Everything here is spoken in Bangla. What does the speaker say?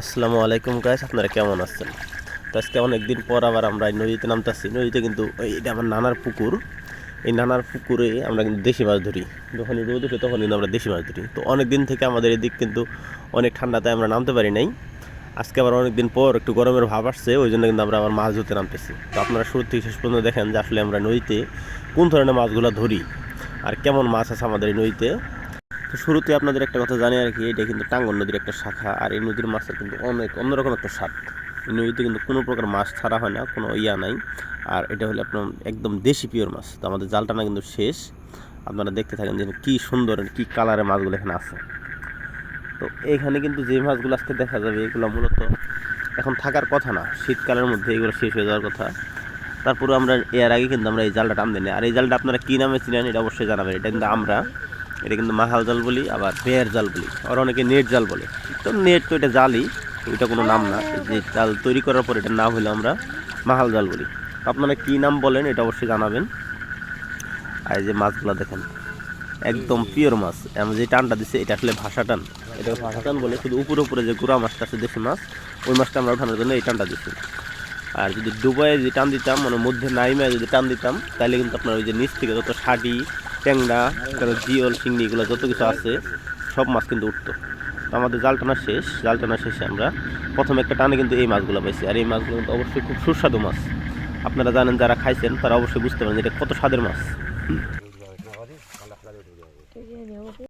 আসসালামু আলাইকুম গাইস আপনারা কেমন আছেন? তো আজকে অনেকদিন পর আবার আমরা নদীতে নামতেছি। নদীতে কিন্তু এটা আমার নানার পুকুর, এই নানার পুকুরে আমরা কিন্তু দেশি মাছ ধরি। যখনই রোদ উঠে তখন কিন্তু আমরা দেশি মাছ ধরি। তো অনেক দিন থেকে আমাদের এদিক কিন্তু অনেক ঠান্ডাতে আমরা নামতে পারি নাই। আজকে আবার অনেক দিন পর একটু গরমের ভাব আসছে, ওই জন্য কিন্তু আমরা আবার মাছ ধরতে নামতেছি। তো আপনারা শুরু থেকে শেষ পর্যন্ত দেখেন যে আসলে আমরা নদীতে কোন ধরনের মাছগুলো ধরি, আর কেমন মাছ আছে আমাদের এই নদীতে। শুরুতে আপনাদের একটা কথা জানি আর কি, এটা কিন্তু টাঙ্গন নদীর একটা শাখা, আর এই নদীর মাছের কিন্তু অনেক অন্যরকম একটা স্বাদ। এই নদীতে কিন্তু কোনো প্রকার মাছ ছাড়া হয় না, কোনো ইয়া নাই। আর এটা হলো আপনার একদম দেশি পিওর মাছ, তো আমাদের জাল টানা কিন্তু শেষ। আপনারা দেখতে থাকেন যে কী সুন্দর কী কালারের মাছগুলো এখানে আছে। তো এখানে কিন্তু যে মাছগুলো আজকে দেখা যাবে, এগুলো মূলত এখন থাকার কথা না, শীতকালের মধ্যে এগুলো শেষ হয়ে যাওয়ার কথা। তারপরে আমরা এর আগে কিন্তু আমরা এই জালটা টান দিই আর এই জালটা আপনারা কী নামে চিনেন এটা অবশ্যই জানাবেন, এটা কিন্তু আমরা। এটা কিন্তু মাহাল জাল বলি, আবার বেয়ার জাল বলি আর অনেকে নেট জাল বলে। তো নেট তো এটা জালই, এটা কোনো নাম না। যে জাল তৈরি করার পর এটার নাম হলো আমরা মাহাল জাল বলি। আপনারা কী নাম বলেন এটা অবশ্যই জানাবেন। আর যে মাছগুলো দেখেন, একদম পিওর মাছ। আমরা যে টানটা দিচ্ছে এটা আসলে ভাষা টান। এটা ভাষা টান বলে শুধু উপরে উপরে যে গুড়া মাছটা আছে, দেশি মাছ, ওই মাছটা আমরা ওঠানোর জন্য এই টানটা দিচ্ছি আর যদি ডুবাইয়ে যদি টান দিতাম মানে মধ্যে নাইমে যদি টান দিতাম, তাহলে কিন্তু আপনার ওই যে নিচ থেকে যত শাটি ট্যাংরা তারপর জিওল চিংড়ি এগুলো যত কিছু আছে সব মাছ কিন্তু উঠতো। আমাদের জাল টানা শেষ জাল টানা শেষে আমরা প্রথম একটা টানে কিন্তু এই মাছগুলো পাইছি। আর এই মাছগুলো কিন্তু অবশ্যই খুব সুস্বাদু মাছ। আপনারা জানেন যারা খাইছেন তারা অবশ্যই বুঝতে পারেন যে এটা কত স্বাদের মাছ।